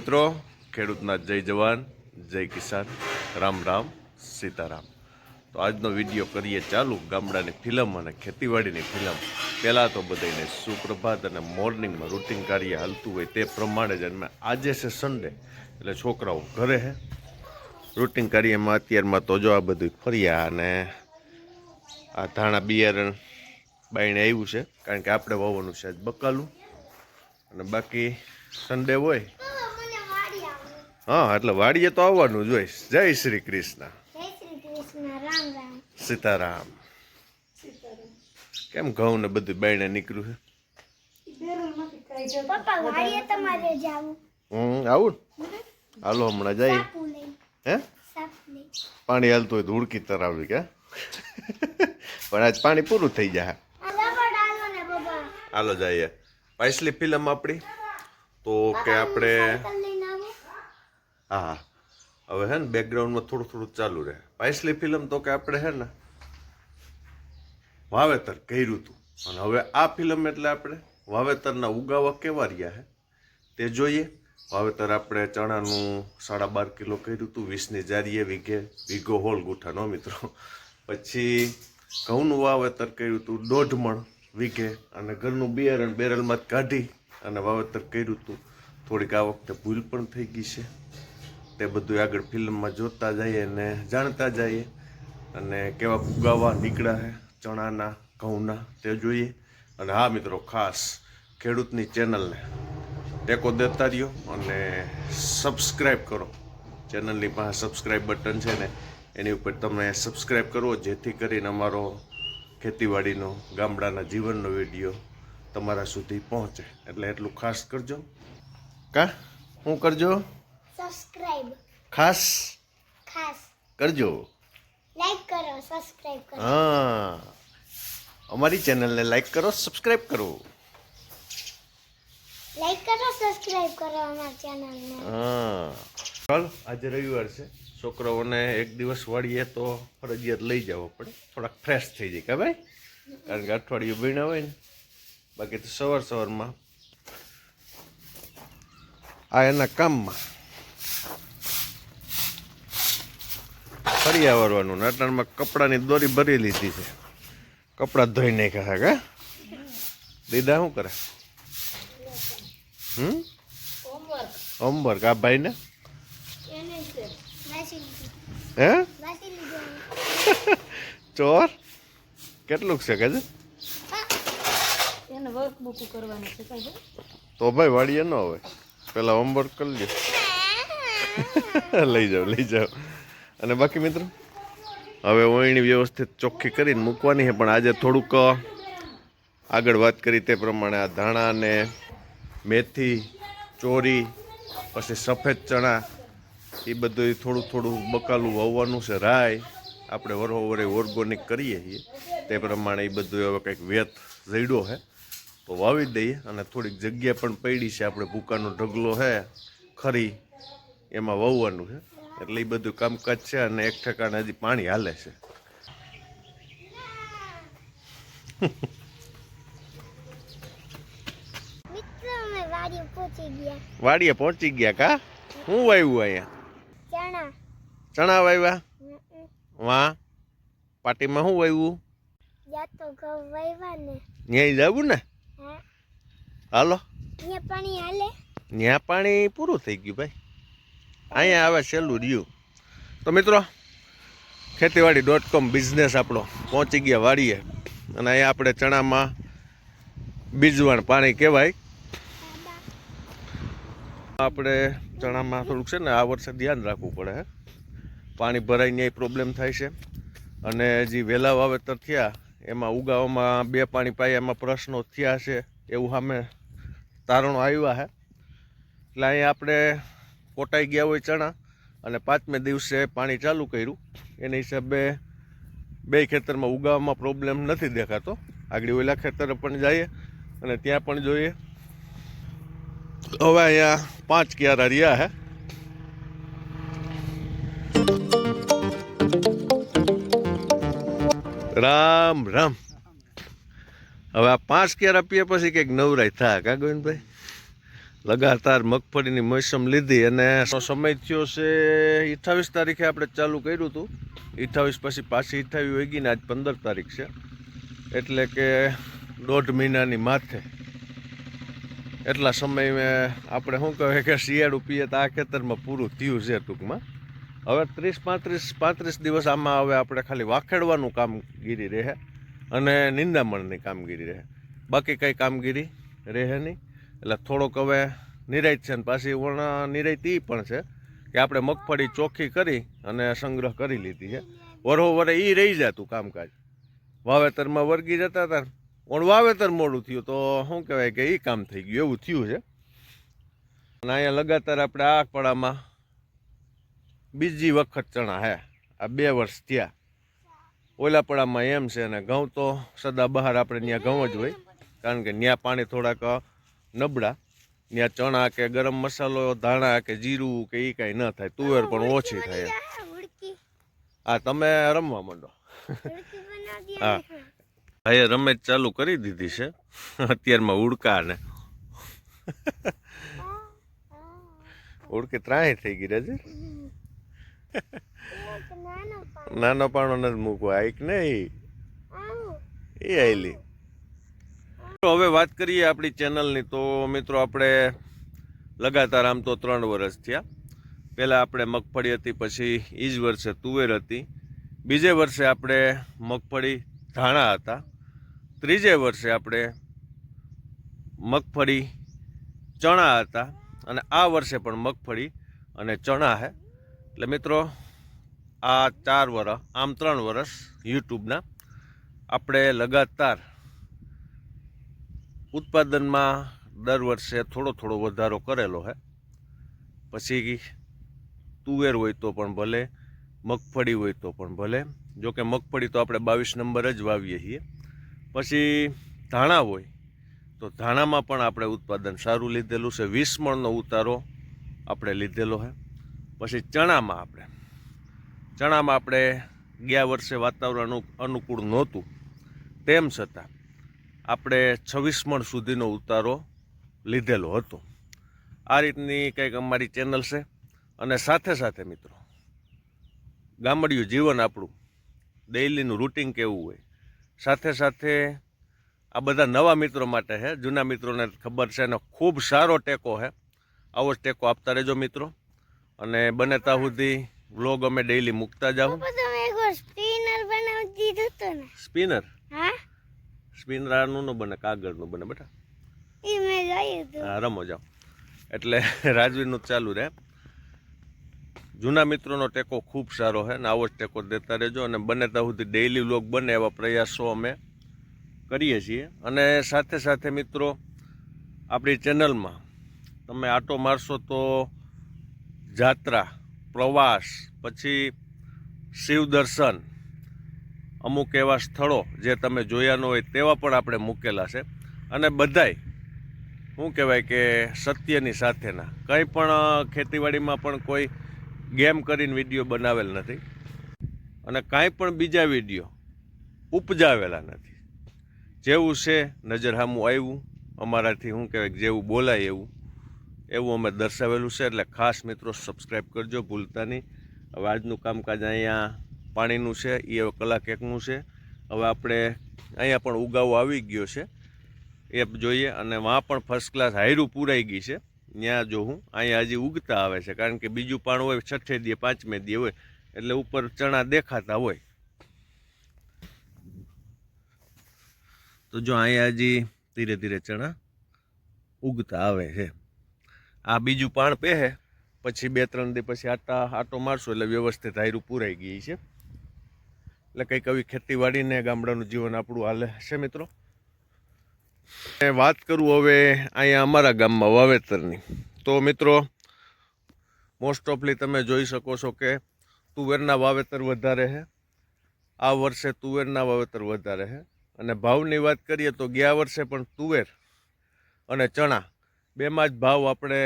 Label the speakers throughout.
Speaker 1: ખેડૂતના જય જવાન, જય કિસાન. રામ રામ, સીતારામ. તો આજનો વીડિયો કરીએ ચાલુ. ગામડાની ફિલ્મ અને ખેતીવાડીની ફિલ્મ. પહેલાં તો બધાને સુપ્રભાત અને મોર્નિંગમાં રૂટિન કાર્ય હાલતું હોય તે પ્રમાણે જ અને આજે છે સન્ડે એટલે છોકરાઓ ઘરે છે રૂટિન કાર્યમાં અત્યારમાં તો જો આ બધું ફર્યા અને આ ધાણા બિયારણ બાઈને આવ્યું છે. કારણ કે આપણે વાવવાનું છે આજ બકાલું. અને બાકી સન્ડે હોય હા એટલે વાડીએ તો આવવાનું જ હોય. જય શ્રી કૃષ્ણ.
Speaker 2: જય શ્રી કૃષ્ણ રામ રામ.
Speaker 1: સીતારામ. કેમ ઘઉં ને બધું બાયણે નીકળ્યું છે?
Speaker 2: પપ્પા વાડીએ તમારે જાવું
Speaker 1: હું આવું હાલો હમણાં જઈએ. હે? પાણી હાલતું હોય તો ઉડકી તરાવી કે? પણ આજ પાણી પૂરું થઈ જાય. હાલો જઈએ. પાછલી ફિલ્મ આપણી? તો કે આપણે હા. હવે હે ને બેકગ્રાઉન્ડમાં થોડું થોડું ચાલુ રહે. પાયસલી ફિલ્મ તો કે આપણે હે ને વાવેતર કર્યું હતું અને હવે આ ફિલ્મ એટલે આપણે વાવેતરના ઉગાવા કેવા રહ્યા હે? તે જોઈએ. વાવેતર આપણે ચણાનું સાડા બાર કિલો કર્યું હતું વીસની જારીએ વીઘે, વીઘો હોલ ગુઠાનો મિત્રો. પછી ઘઉંનું વાવેતર કર્યું હતું દોઢ મણ વીઘે અને ઘરનું બિયારણ બેરલમાં જ કાઢી અને વાવેતર કર્યું હતું થોડીક આ વખતે ભૂલ પણ થઈ ગઈ છે. તે બધું આગળ ફિલ્મમાં જોતા જઈએ અને જાણતા જઈએ અને કેવા ફુગાવા નીકળ્યા છે ચણાના, ઘઉંના તે જોઈએ. અને હા મિત્રો, ખાસ ખેડૂતની ચેનલને ટેકો દેતા રહ્યો અને સબસ્ક્રાઈબ કરો. ચેનલની પાસે સબસ્ક્રાઈબ બટન છે ને, એની ઉપર તમે સબસ્ક્રાઈબ કરો, જેથી કરીને અમારો ખેતીવાડીનો, ગામડાના જીવનનો વીડિયો તમારા સુધી પહોંચે. એટલે એટલું ખાસ કરજો. કા? શું કરજો?
Speaker 2: સબસ્ક્રાઇબ
Speaker 1: ખાસ
Speaker 2: ખાસ.
Speaker 1: કરજો.
Speaker 2: લાઈક કરો સબસ્ક્રાઇબ કરો.
Speaker 1: હા. અમારી ચેનલને લાઈક કરો સબસ્ક્રાઇબ કરો.
Speaker 2: લાઈક કરો સબસ્ક્રાઇબ કરો અમારી ચેનલને.
Speaker 1: હા. ચાલ આજે રવિવાર છે. છોકરાઓને એક દિવસ વાળીએ તો ફરજિયાત લઈ જવો પડે થોડાક ફ્રેશ થઈ જાય કે ભાઈ? કારણ કે અઠવાડિયું ભીણ હોય ને. બાકી તો સવાર સવારમાં આ એના કામમાં ફરી આવવાનું. નાટણમાં કપડાની દોરી ભરી લીધી છે. કપડાં ધોઈ નાખ્યા છે કે? દીદા શું કરે? હમ? હોમવર્ક આ ભાઈને? હે? ચોર? કેટલુંક છે કે તો ભાઈ વાડીએ ન હોય. પેલા હોમવર્ક કરી લ્યો. લઈ જાઓ લઈ જાઓ. અને બાકી મિત્રો, હવે ઓયણી વ્યવસ્થિત ચોખ્ખી કરીને મૂકવાની છે, પણ આજે થોડુંક આગળ વાત કરી તે પ્રમાણે આ ધાણા અને મેથી, ચોરી, પછી સફેદ ચણા, એ બધું થોડું થોડું બકાલું વાવવાનું છે, રાય. આપણે વરોવરે ઓર્ગોનિક કરીએ છીએ. તે પ્રમાણે એ બધું હવે કંઈક વેત જડ્યો છે. તો વાવી દઈએ અને થોડીક જગ્યા પણ પડી છે. આપણે ભૂકાનો ઢગલો છે, ખરી. એમાં વાવવાનું છે. એટલે એ બધું કામકાજ છે અને એક ઠેકાણે હજી પાણી હાલે છે. વાડીએ પહોંચી ગયા. કા? હું વાવ્યું અહીંયા?
Speaker 2: ચણા.
Speaker 1: વાવ્યા વા પાટીમાં શું વાવ્યું ન્યાય જવું ને? હાલો.
Speaker 2: ન્યા પાણી હાલે?
Speaker 1: ત્યાં પાણી પૂરું થઈ ગયું ભાઈ. અહીંયા આવે છેલ્લું રહ્યું. તો મિત્રો, ખેતીવાડી ડોટ કોમ બિઝનેસ આપણો પહોંચી ગયા વાડીએ. અને અહીંયા આપણે ચણામાં બીજવાણ પાણી કહેવાય. આપણે ચણામાં થોડુંક છે ને આ વર્ષે ધ્યાન રાખવું પડે, હે. પાણી ભરાઈ ન્યાય પ્રોબ્લેમ થાય છે. અને જે વહેલા વાવેતર થયા, એમાં ઉગાવામાં બે પાણી પાયામાં પ્રશ્નો થયા છે, એવું સામે તારણો આવ્યા છે એટલે અહીંયા આપણે કોટાઈ ગયા હોય ચણા અને પાંચમે દિવસે પાણી ચાલુ કર્યું. એના હિસાબે બે ખેતરમાં ઉગાવવામાં પ્રોબ્લેમ નથી દેખાતો. આગળ ઓલા ખેતરે પણ જઈએ અને ત્યાં પણ જોઈએ. હવે અહીંયા પાંચ ક્યારા રહ્યા હે. રામ રામ. હવે આ પાંચ ક્યારા પીએ પછી કંઈક નવરાય થાય, કા ગોવિંદભાઈ? લગાતાર મગફળીની મોસમ લીધી અને સમય થયો છે અઠ્ઠાવીસ તારીખે આપણે ચાલુ કર્યું હતું. અઠ્ઠાવીસ પછી પાછી અઠ્ઠાવીસ વહી ગઈ ને આજ પંદર તારીખ છે. એટલે કે દોઢ મહિનાની માથે. એટલા સમયમાં આપણે શું કહેવાય કે શિયાળું પીએ તો આ ખેતરમાં પૂરું થયું છે ટૂંકમાં. હવે ત્રીસ પાંત્રીસ પાંત્રીસ દિવસ આમાં હવે આપણે ખાલી વાખેડવાનું કામગીરી રહે અને નિંદામણની કામગીરી રહે. બાકી કંઈ કામગીરી રહે નહીં. એટલે થોડોક હવે નિરાયત છે ને પાછી વણ નિરાયત એ પણ છે કે આપણે મગફળી ચોખ્ખી કરી અને સંગ્રહ કરી લીધી છે. વરોવરે એ રહી જતું કામકાજ. વાવેતરમાં વર્ગી જતા હતા. પણ વાવેતર મોડું થયું તો શું કહેવાય કે એ કામ થઈ ગયું, એવું થયું છે. અને અહીંયા લગાતાર આપણે આ પડામાં બીજી વખત ચણા હે. આ બે વર્ષ થયા. ઓલા પડામાં એમ છે અને ઘઉં તો સદા બહાર આપણે ત્યાં ઘઉં જ હોય. કારણ કે ત્યાં પાણી થોડાક નબળા. ત્યાં ચણા કે ગરમ મસાલો ધાણા કે જીરું કે એ કાંઈ ન થાય. તુવેર પણ ઓછી થાય
Speaker 2: હા
Speaker 1: આ તમે રમવા માંડો. હા. ભાઈએ રમેશ ચાલુ કરી દીધી છે. અત્યારમાં ઉડકા ને. ઉડકી ત્રાય થઈ ગઈ રજે.
Speaker 2: નાનો
Speaker 1: પાણો નથી મૂકવા આઈક નહીં એ આયલી. તો હવે વાત કરીએ આપણી ચેનલની. તો મિત્રો, આપણે લગાતાર આમ તો ત્રણ વર્ષ થયા. પહેલાં આપણે મગફળી હતી, પછી એ જ વર્ષે તુવેર હતી. બીજે વર્ષે આપણે મગફળી ધાણા હતા. ત્રીજે વર્ષે આપણે મગફળી ચણા હતા. અને આ વર્ષે પણ મગફળી અને ચણા છે એટલે મિત્રો, આ ચાર વર્ષ આમ ત્રણ વર્ષ યુટ્યુબના આપણે લગાતાર ઉત્પાદનમાં દર વર્ષે થોડો થોડો વધારો કરેલો છે પછી તુવેર હોય તો પણ ભલે, મગફળી હોય તો પણ ભલે. જો કે મગફળી તો આપણે બાવીસ નંબર જ વાવીએ છીએ. પછી ધાણા હોય તો ધાણામાં પણ આપણે ઉત્પાદન સારું લીધેલું છે. વીસ મણનો ઉતારો આપણે લીધેલો છે પછી ચણામાં આપણે ચણામાં આપણે ગયા વર્ષે વાતાવરણ અનુકૂળ નહોતું. તેમ છતાં આપણે છવ્વીસ મણ સુધીનો ઉતારો લીધેલો હતો. આ રીતની કંઈક અમારી ચેનલ છે અને સાથે સાથે મિત્રો ગામડિયું જીવન આપણું ડેઇલીનું રૂટિન કેવું હોય. સાથે સાથે આ બધા નવા મિત્રો માટે છે જૂના મિત્રોને ખબર છે અને ખૂબ સારો ટેકો છે. આવો જ ટેકો આપતા રહેજો મિત્રો. અને બને ત્યાં સુધી વ્લોગ અમે ડેઈલી મૂકતા જાઉં.
Speaker 2: સ્પિનર બનાવી દીધું
Speaker 1: સ્પિનર?
Speaker 2: હા.
Speaker 1: સ્પિનર આનું ન બને કાગળનું બને બેટા. રમો જાઓ. એટલે રાજવીરનું જ ચાલુ રહે જૂના મિત્રોનો ટેકો ખૂબ સારો છે ને આવો જ ટેકો દેતા રહેજો અને બને ત્યાં સુધી ડેઇલી વ્લોગ બને એવા પ્રયાસો અમે કરીએ છીએ. અને સાથે સાથે મિત્રો આપણી ચેનલમાં તમે આટો મારશો તો જાત્રા પ્રવાસ પછી શિવ દર્શન અમુક એવા સ્થળો જે તમે જોયા ન હોય તેવા પણ આપણે મૂકેલા છે. અને બધાય શું કહેવાય કે સત્યની સાથેના. કંઈ પણ ખેતીવાડીમાં પણ કોઈ ગેમ કરીને વીડિયો બનાવેલ નથી. અને કાંઈ પણ બીજા વીડિયો ઉપજાવેલા નથી. જેવું છે નજર સામું આવ્યું. અમારાથી શું કહેવાય જેવું બોલાય એવું. એવું અમે દર્શાવેલું છે, એટલે ખાસ મિત્રો સબસ્ક્રાઈબ કરજો, ભૂલતા નહીં. હવે આજનું કામકાજ અહીંયા પાણીનું છે એ હવે કલાક એકનું છે. હવે આપણે અહીંયા પણ ઉગાવો આવી ગયો છે. એ જોઈએ અને વાં પણ ફર્સ્ટ ક્લાસ હાયરું પૂરાઈ ગઈ છે. ત્યાં જો હું અહીંયા હજી ઉગતા આવે છે, કારણ કે બીજું પાણ હોય, છઠ્ઠે દીએ પાંચમે દીએ હોય, એટલે ઉપર ચણા દેખાતા હોય. તો જો અહીંયા હજી ધીરે ધીરે ચણા ઉગતા આવે છે. આ બીજું પાણ પહે પછી બે ત્રણ દી પછી આટા, આટો મારશું એટલે વ્યવસ્થિત હાયરું પૂરાઈ ગઈ છે. એટલે કંઈક આવી ખેતીવાડીને ગામડાનું જીવન આપણું હાલે છે મિત્રો. વાત કરું હવે અહીંયા અમારા ગામમાં વાવેતરની. તો મિત્રો મોસ્ટ ઓફલી તમે જોઈ શકો છો કે તુવેરના વાવેતર વધારે છે. આ વર્ષે તુવેરના વાવેતર વધારે છે. અને ભાવની વાત કરીએ તો ગયા વર્ષે પણ તુવેર અને ચણા બેમાં જ ભાવ આપણે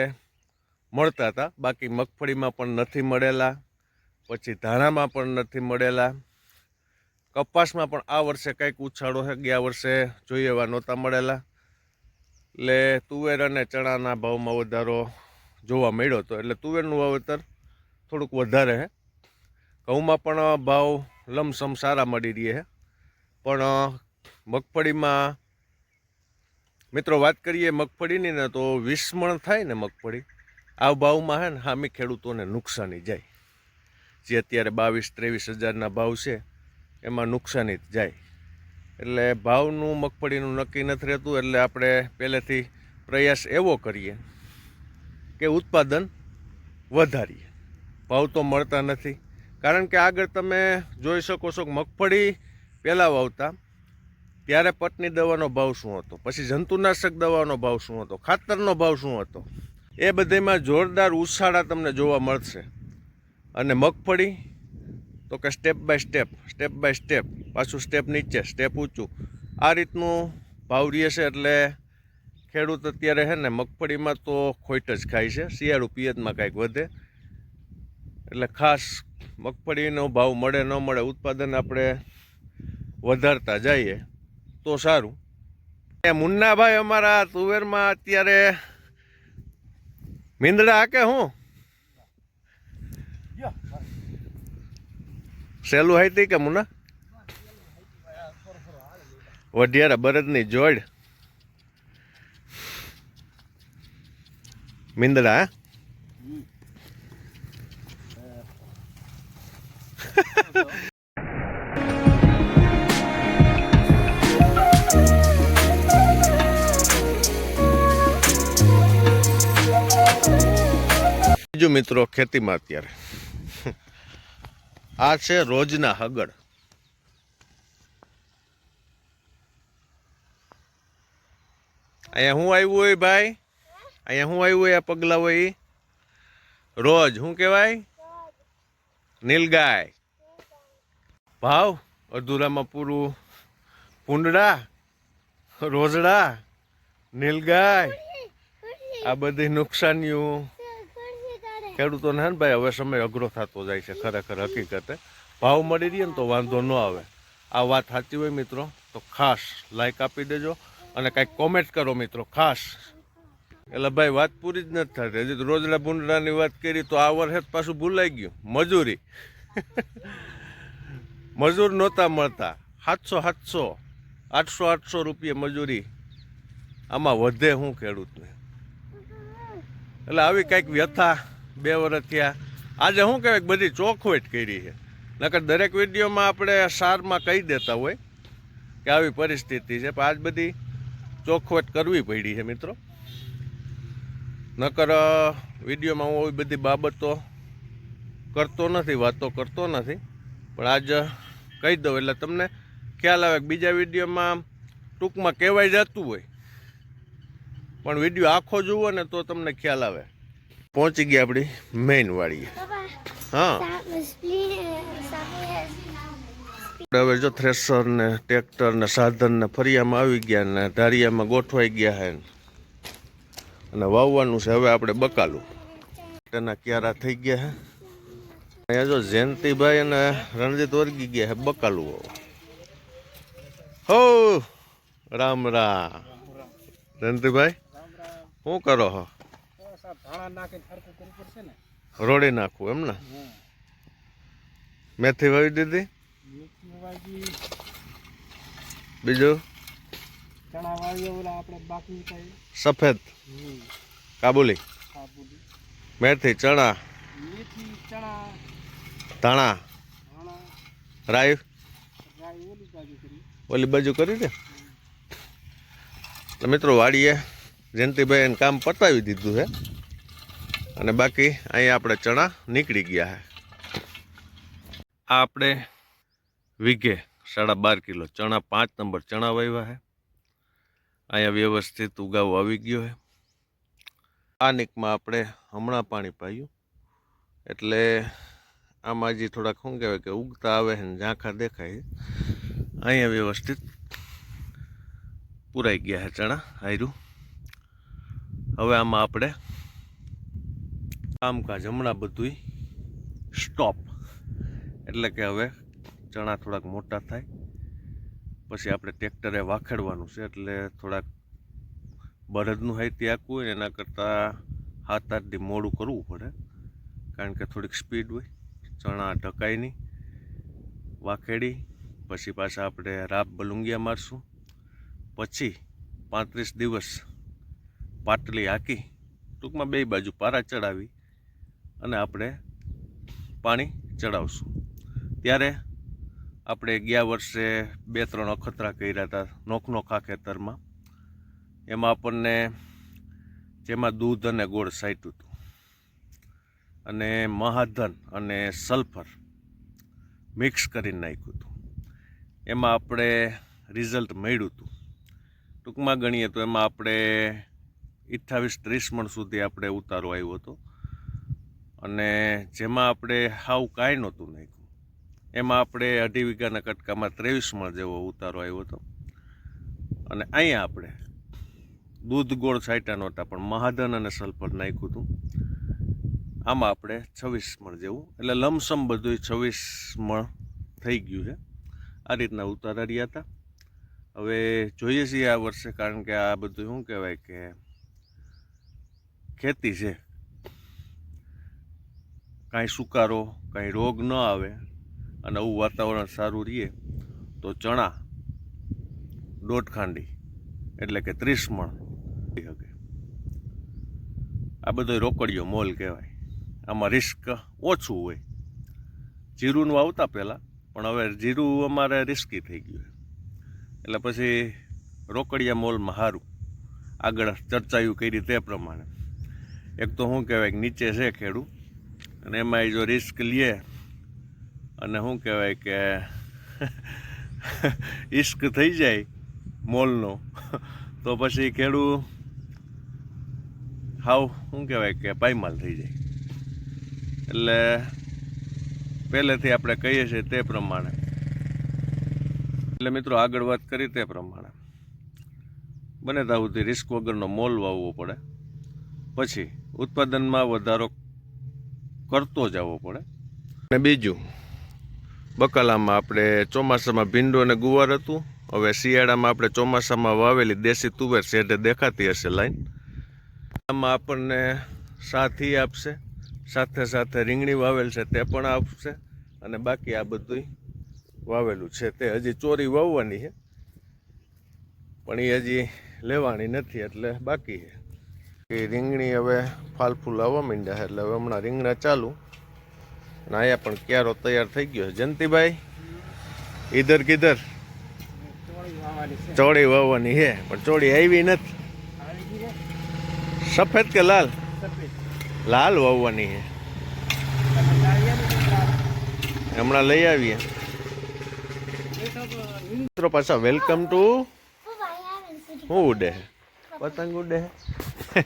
Speaker 1: મળતા હતા. બાકી મગફળીમાં પણ નથી મળેલા, પછી ધાણામાં પણ નથી મળેલા. કપાસમાં પણ આ વર્ષે કંઈક ઉછાળો છે, ગયા વર્ષે જોઈએ એવા નહોતા મળેલા. એટલે તુવેર અને ચણાના ભાવમાં વધારો જોવા મળ્યો હતો એટલે તુવેરનું વાવેતર થોડુંક વધારે છે. ઘઉંમાં પણ ભાવ લમસમ સારા મળી રહે છે. પણ, મગફળીમાં મિત્રો વાત કરીએ મગફળીની ને તો વિસ્મરણ થાય ને મગફળી. આ ભાવમાં છે ને, હામી ખેડૂતોને નુકસાની જાય. જે અત્યારે બાવીસ ત્રેવીસ હજારના ભાવ છે એમાં નુકસાની જ જાય. એટલે ભાવનું મગફળીનું નક્કી નથી રહેતું, એટલે આપણે પહેલેથી પ્રયાસ એવો કરીએ કે ઉત્પાદન વધારીએ. ભાવ તો મળતા નથી. કારણ કે આગળ તમે જોઈ શકો છો કે મગફળી પહેલાં વાવતા, ત્યારે પટની દવાનો ભાવ શું હતો? પછી જંતુનાશક દવાનો ભાવ શું હતો? ખાતરનો ભાવ શું હતો? એ બધામાં જોરદાર ઉછાળા તમને જોવા મળશે. અને મગફળી તો કે step by step step by step પાછું સ્ટેપ નીચે સ્ટેપ ઊંચું. આ રીતનું ભાવ રહે છે એટલે ખેડૂત અત્યારે છે ને મગફળીમાં તો ખોટ જ ખાય છે, શિયાળુ પિયતમાં કાંઈક વધે. એટલે ખાસ મગફળીનો ભાવ મળે, ન મળે, ઉત્પાદન આપણે વધારતા જઈએ, તો સારું. એ મુન્નાભાઈ અમારા તુવેરમાં અત્યારે મીંદડા કે હું? સહેલું હાઈતી કે મુના? વઢિયારા બરદની જોડ. મિંદડા બીજું મિત્રો ખેતીમાં અત્યારે. આ છે રોજના હગડ. અહીંયા હું આવ્યું હોય ભાઈ? અહીંયા હું આવ્યું હોય આ પગલા હોય રોજ શું કહેવાય? નીલગાય. ભાવ, અધૂરામાં પૂરું. પુંડડા, રોજડા, નીલગાય. આ બધી નુકસાનીઓ. ખેડૂતોને હે ને ભાઈ, હવે સમય અઘરો થતો જાય છે ખરેખર હકીકતે. ભાવ મળી રહીએ ને તો વાંધો ન આવે. આ વાત સાચી હોય મિત્રો, તો ખાસ લાઇક આપી દેજો અને કાંઈક કોમેન્ટ કરો મિત્રો, ખાસ. એટલે ભાઈ, વાત પૂરી જ નથી થતી. હજી રોજડા ભૂંડડાની વાત કરી તો આ વર્ષે પાછું ભૂલાઈ ગયું. મજૂરી. મજૂર નહોતા મળતા. સાતસો સાતસો, આઠસો આઠસો રૂપિયા મજૂરી. આમાં વધે શું ખેડૂતને. એટલે આવી કાંઈક વ્યથા બે વર્ષ થયા. આજે શું કહેવાય બધી ચોખવટ કરી છે. નકર દરેક વિડીયોમાં આપણે સારમાં કહી દેતા હોય કે આવી પરિસ્થિતિ છે. પણ આજ બધી ચોખવટ કરવી પડી છે મિત્રો. નકર વિડીયોમાં હું આવી બધી બાબતો કરતો નથી, વાતો કરતો નથી. પણ આજ કહી દઉં એટલે તમને ખ્યાલ આવે કે બીજા વિડીયોમાં ટૂંકમાં કહેવાય જતું હોય. પણ વીડિયો આખો જુઓ ને તો તમને ખ્યાલ આવે. પહોંચી ગયા આપણી મેઇન વાડીએ. હા. હવે જો થ્રેસર ને ટ્રેક્ટર ને સાધન ને ફરિયામાં આવી ગયા ને ધારિયામાં ગોઠવાઈ ગયા હે અને વાવવાનું છે હવે આપણે બકાલું. તેના ક્યારા થઈ ગયા હે. અહીંયા જો જયંતિભાઈ અને રણજીત વર્ગી ગયા હે બકાલું. હો! રામ રામ. જયંતિભાઈ શું કરો હો? રોડી નાખવું એમ ને? મેથી વાવી દીધી? બીજું?
Speaker 3: ચણા વાવીએ ઓલા આપણે બાકી કઈ.
Speaker 1: સફેદ? કાબુલી?
Speaker 3: કાબુલી.
Speaker 1: મેથી ચણા?
Speaker 3: મેથી ચણા.
Speaker 1: ધાણા? રાઈ?
Speaker 3: ઓલી બાજુ કરી.
Speaker 1: દે? તો મિત્રો વાડીએ જયંતિભાઈ એને કામ પતાવી દીધું છે અને બાકી અહીંયા આપણે ચણા નીકળી ગયા છે આ આપણે વીઘે સાડા બાર કિલો ચણા, પાંચ નંબર ચણા વાવ્યા છે અહીંયા વ્યવસ્થિત ઉગાવો આવી ગયો છે આ નીકમાં આપણે હમણાં પાણી પાયું. એટલે આમાં જે થોડાક શું કહેવાય કે ઉગતા આવે છે ઝાંખા દેખાય અહીંયા વ્યવસ્થિત પૂરાઈ ગયા છે ચણા, આયરું. હવે આમાં આપણે કામકાજ હમણાં બધુંય સ્ટોપ એટલે કે હવે ચણા થોડાક મોટા થાય. પછી આપણે ટ્રેક્ટરે વાખેડવાનું છે, એટલે થોડાક બળદનું હાઈથી આખવું હોય એના કરતાં હાથ આઠ મોડું કરવું પડે. કારણ કે થોડીક સ્પીડ હોય. ચણા ઢકાય નહીં. વાખેડી. પછી પાછા આપણે રાપ બલુંગિયા મારશું. પછી પાંત્રીસ દિવસ પાટલી હાકી. ટૂંકમાં બે બાજુ પારા ચડાવી. અને આપણે પાણી ચડાવશું. ત્યારે આપણે ગયા વર્ષે બે ત્રણ અખતરા કર્યા હતા નોખનોખા ખેતરમાં. એમાં આપણને જેમાં દૂધ અને ગોળ સાઈટું હતું. અને મહાધન અને સલ્ફર મિક્સ કરીને નાખ્યું હતું. એમાં આપણે રિઝલ્ટ મળ્યું હતું. ટૂંકમાં ગણીએ તો એમાં આપણે અઠ્ઠાવીસ ત્રીસ મણ સુધી આપણે ઉતારો આવ્યો હતો. અને જેમાં આપણે હાવ કાંઈ નહોતું નાખ્યું. એમાં આપણે અઢી વીઘાના કટકામાં ત્રેવીસ મણ જેવો ઉતારો આવ્યો હતો. અને અહીંયા આપણે દૂધ ગોળ છાંટ્યા નહોતા, પણ મહાધન અને સલ્ફર નાખ્યું હતું. આમાં આપણે છવ્વીસ મણ જેવું, એટલે લમસમ બધું છવ્વીસ મણ થઈ ગયું છે. આ રીતના ઉતારા રહ્યા હતા. હવે જોઈએ છીએ આ વર્ષે, કારણ કે આ બધું શું કહેવાય કે ખેતી છે. કાંઈ સુકારો, કાંઈ રોગ ન આવે અને આવું વાતાવરણ સારું રહીએ, તો ચણા દોઢ ખાંડી એટલે કે ત્રીસ મણ શકે. આ બધો રોકડીયો મોલ કહેવાય. આમાં રિસ્ક ઓછું હોય. જીરુંનું આવતા પહેલાં, પણ હવે જીરું અમારે રિસ્કી થઈ ગયું એટલે પછી રોકડિયા મોલમાં સારું આગળ ચર્ચાયું કરી તે પ્રમાણે. એક તો શું કહેવાય નીચે છે ખેડૂ અને એમાં જો રિસ્ક લે, અને શું કહેવાય કે ઇશ્ક થઈ જાય મોલનો, તો પછી ખેડૂ હાવ શું કહેવાય કે પાયમાલ થઈ જાય. એટલે પહેલેથી આપણે કહીએ છીએ તે પ્રમાણે. એટલે મિત્રો આગળ વાત કરી તે પ્રમાણે. બને ત્યાં સુધી રિસ્ક વગરનો મોલ વાવવો પડે. પછી, ઉત્પાદનમાં વધારો કરતો જવો પડે. અને બીજું, બકાલામાં આપણે ચોમાસામાં ભીંડો અને ગુવાર હતું. હવે શિયાળામાં આપણે ચોમાસામાં વાવેલી દેશી તુવેર શેઢે દેખાતી હશે લાઈન. આમાં આપણને સાથી આપશે, સાથે સાથે રીંગણી વાવેલ છે તે પણ આપશે, અને બાકી આ બધું વાવેલું છે. તે હજી ચોરી વાવવાની છે, પણ એ હજી લેવાની નથી, એટલે બાકી છે. એ રીંગણી હવે ફાલ ફૂલ આવવા માંડ્યા છે એટલે હવે હમણાં રીંગણા ચાલુ. અને અહીંયા પણ ક્યારો તૈયાર થઈ ગયો જયંતિભાઈ ઈધર કિધર.
Speaker 3: ચોળી વાવવાની છે
Speaker 1: પણ ચોળી આવી નથી. સફેદ કે લાલ? લાલ વાવવાની છે? હમણાં લઈ આવીએ. મિત્રો પાછા વેલકમ ટુ શું ઉડે? પતંગ ઉડે.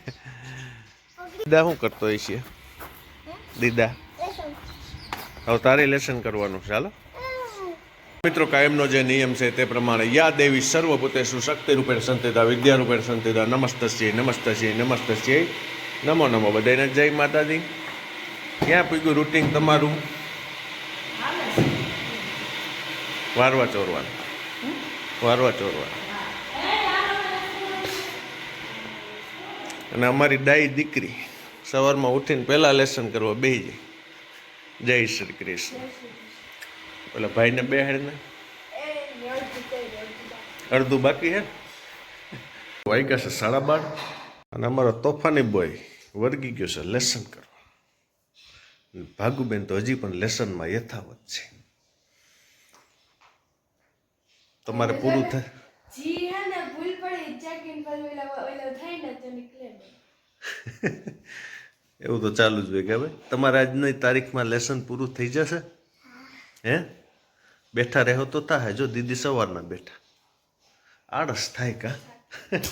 Speaker 1: દીદા શું કરતો હોય છે? દીદા. હવે તારે લેસન કરવાનું ચાલો મિત્રો કાયમનો જે નિયમ છે તે પ્રમાણે યા દેવી સર્વભૂતે શક્તિ રૂપે સંતિતા વિદ્યા રૂપે સંતિતા નમસ્તસ્ય નમસ્તસ્ય નમસ્તસ્ય. નમો નમો બધાને જય માતાજી. ક્યાં પૂગ્યું રૂટિન તમારું? વારવા ચોરવાનું. વારવા ચોરવાનું. અને અમારી ડાઈ દીકરી સવારમાં ઉઠીને પહેલાં લેસન કરવા બેસી જાય. જય શ્રી કૃષ્ણ. પેલા ભાઈને બેહાડીને. અડધું બાકી હે. વાગ્યા છે સાડા બાર. અને અમારો તોફાની બોય વર્ગી ગયો છે લેસન કરવા. ભાગુબેન તો હજી પણ લેસનમાં યથાવત છે. તમારે પૂરું થાય.
Speaker 4: જી હે ને ભૂલ પડી ચેક પર ઓલા ઓલા થાય ને તો નીકળે
Speaker 1: એવું તો ચાલુ જ હોય કે ભાઈ. તમારે આજની તારીખમાં લેસન પૂરું થઈ જશે? હે? બેઠા રહો તો થાય. જો દીદી સવારના બેઠા. આળસ થાય કા?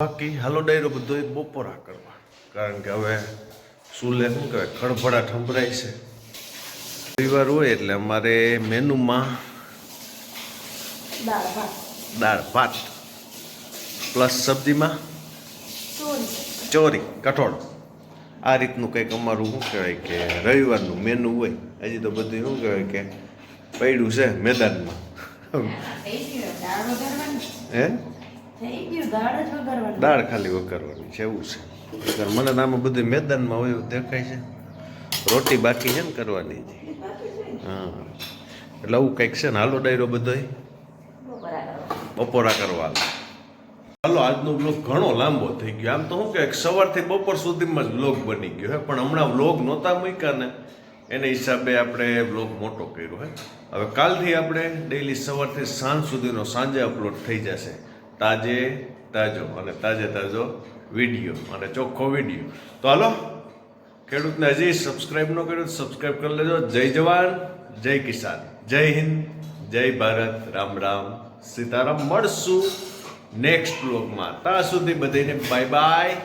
Speaker 1: બાકી હાલો ડાયરો બધો બપોરા કરવા. કારણ કે હવે સુલે શું કહેવાય? ખળભળાટ સંભળાય છે. રવિવાર હોય એટલે અમારે મેનુમાં
Speaker 4: દાળ ભાત.
Speaker 1: દાળ ભાત. પ્લસ સબ્જીમાં? ચોરી. કઠોળ. આ રીતનું કંઈક અમારું શું કહેવાય કે રવિવારનું મેનુ હોય. હજી તો બધું શું કહેવાય કે પડ્યું છે મેદાનમાં. હે
Speaker 5: દાળ
Speaker 1: ખાલી વઘારવાની છે એવું છે. મને આમાં બધું મેદાનમાં હોય એવું દેખાય છે. રોટી બાકી છે ને કરવાની. હા. એટલે આવું કંઈક છે ને હાલો ડાયરો બધોય બપોરા કરવા હાલો. આજનો બ્લોગ ઘણો લાંબો થઈ ગયો. આમ તો શું કે સવારથી બપોર સુધીમાં જ બ્લોગ બની ગયો, હે. પણ હમણાં બ્લોગ નહોતા મૂક્યા ને, એને હિસાબે આપણે બ્લોગ મોટો કર્યો, હે. હવે કાલથી આપણે ડેઈલી સવારથી સાંજ સુધીનો સાંજે અપલોડ થઈ જશે. તાજે તાજો અને તાજે તાજો વીડિયો અને ચોખ્ખો વીડિયો તો હાલો, ખેડૂતને હજી સબસ્ક્રાઈબ ન કર્યું સબસ્ક્રાઈબ કરી લેજો. જય જવાન, જય કિસાન. જય હિન્દ, જય ભારત. રામ રામ. સીતારામ મળશું નેક્સ્ટ બ્લોગમાં ત્યાં સુધી બધાને બાય બાય